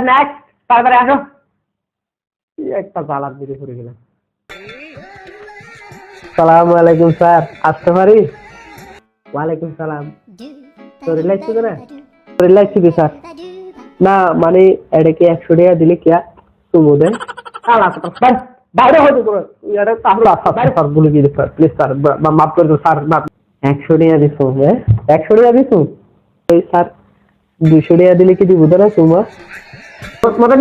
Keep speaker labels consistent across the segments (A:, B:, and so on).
A: Next তারপরে আসো। একটা জ্বালার দিকে পড়ে গেলাম। সালাম আলাইকুম স্যার। আসতে পারি? ওয়ালাইকুম সালাম। তো রিল্যাক্স না? Relax sir. না মানে এটা কি একশো টাকা দিলে কি তুমি দেন? বাইরে হয়তো করো এটা তাহলে আসা বাইরে স্যার বলে দিয়ে স্যার প্লিজ স্যার মাফ করে দিন স্যার না একশো টাকা দিছো হ্যাঁ? একশো টাকা দিছো এই স্যার দুশো টাকা দিলে কি দিব? না তোমার মানে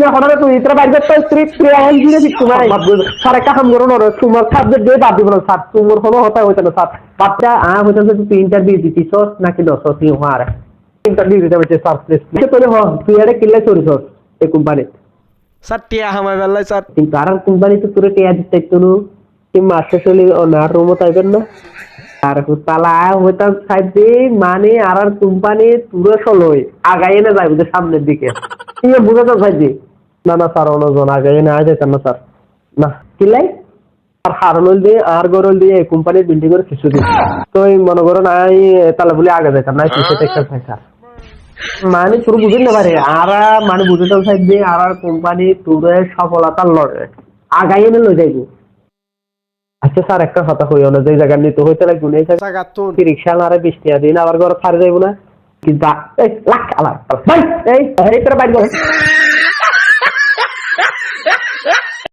A: বাচ্চা আ হইতো তুই ইন্টারভিউ নাকি ইন্টারভিউ দিতে হচ্ছে হ তুই এই
B: স্যার টিয়া হামাই স্যার।
A: কিন্তু আর কোম্পানি তো তোরে টিয়া দিতে তো কি মাসে চলি অনার রুমও তাইবেন না। আর তালা হইতাম সাইডে মানে আর আর কোম্পানি তুরে চলই আগাই না যাইব সামনের দিকে। তুই বুঝাতে সাইডে না না স্যার অনজন আগাই না যেতাম না স্যার? না কিলাই আর হারনল দিয়ে আর গরল দিয়ে কোম্পানির বিল্ডিং এর কিছু দিন। তো এই মনে করো নাই তাহলে বলে আগে যেতাম না কিছু একটা স্যার মানে তোর বুঝিন না পারে আর মানে বুঝতে সাইড দিয়ে আর আর কোম্পানি তোরে সফলতার লড়ে। আগাই এনে লই যাইব। আচ্ছা স্যার একটা কথা কই না যে জায়গা নিতে হইতে লাগবে না রিক্সা আরে বিশ টাকা দিন আবার ঘরে ছাড়ে যাইব না। কিন্তু এই লাখ আলার ভাই এই এই তোরা বাইর করে